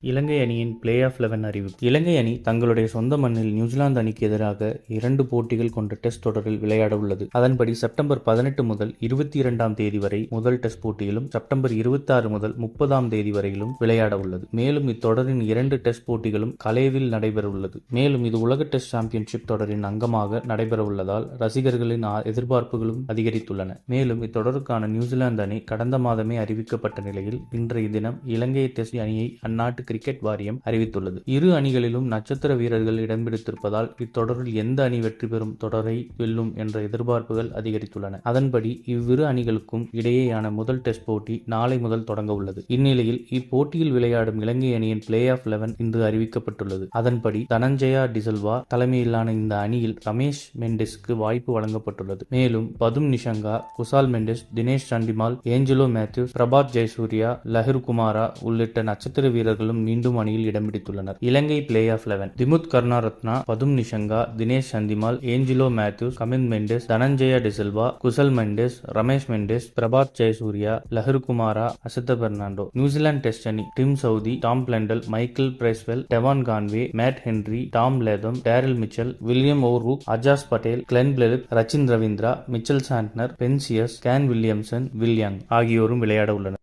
இலங்கை அணியின் play off eleven அறிவிப்பு. இலங்கை அணி தங்களுடைய சொந்த மண்ணில் நியூசிலாந்து அணிக்கு எதிராக இரண்டு போட்டிகள் கொண்ட டெஸ்ட் தொடரில் விளையாட உள்ளது. அதன்படி செப்டம்பர் பதினெட்டு முதல் இருபத்தி இரண்டாம் தேதி வரை முதல் டெஸ்ட் போட்டியிலும் செப்டம்பர் இருபத்தி ஆறு முதல் முப்பதாம் தேதி வரையிலும் விளையாட உள்ளது. மேலும் இத்தொடரின் இரண்டு டெஸ்ட் போட்டிகளும் கலேவில் நடைபெற உள்ளது. மேலும் இது உலக டெஸ்ட் சாம்பியன்ஷிப் தொடரின் அங்கமாக நடைபெற உள்ளதால் ரசிகர்களின் எதிர்பார்ப்புகளும் அதிகரித்துள்ளன. மேலும் இத்தொடருக்கான நியூசிலாந்து அணி கடந்த மாதமே அறிவிக்கப்பட்ட நிலையில் இன்றைய தினம் இலங்கை டெஸ்ட் அணியை அந்நாட்டு கிரிக்கெட் வாரியம் அறிவித்துள்ளது. இரு அணிகளிலும் நட்சத்திர வீரர்கள் இடம்பிடித்திருப்பதால் இத்தொடரில் எந்த அணி வெற்றி பெறும் தொடரை வெல்லும் என்ற எதிர்பார்ப்புகள் அதிகரித்துள்ளன. அதன்படி இவ்விரு அணிகளுக்கும் இடையேயான முதல் டெஸ்ட் போட்டி நாளை முதல் தொடங்க உள்ளது. இந்நிலையில் இப்போட்டியில் விளையாடும் இலங்கை அணியின் பிளே ஆஃப் லெவன் இன்று அறிவிக்கப்பட்டுள்ளது. அதன்படி தனஞ்சயா டிசல்வா தலைமையிலான இந்த அணியில் ரமேஷ் மெண்டிஸ்க்கு வாய்ப்பு வழங்கப்பட்டுள்ளது. மேலும் பதும் நிஷங்கா குசால் மெண்டிஸ் தினேஷ் சண்டிமால் ஏஞ்சலோ மேத்யூஸ் பிரபாத் ஜெயசூர்யா லஹிர் குமாரா உள்ளிட்ட நட்சத்திர வீரர்களும் மீண்டும் அணியில் இடம் பிடித்துள்ளனர். இலங்கை play off eleven Dimuth Karunaratne Pathum Nissanka Dinesh Chandimal Angelo Mathews Kamindu Mendis Dhananjaya de Silva Kusal Mendis Ramesh Mendis Prabath Jayasuriya Lahiru Kumara Asitha Fernando. New Zealand test அணி Tim Southee Tom Blundell Michael Bracewell Devon Conway Matt Henry Tom Latham Daryl Mitchell William O'Rourke Ajaz Patel Glenn Phillips Rachin Ravindra Mitchell Santner Ben Sears Kane Williamson Will Young ஆகியோரும் விளையாட உள்ளனர்.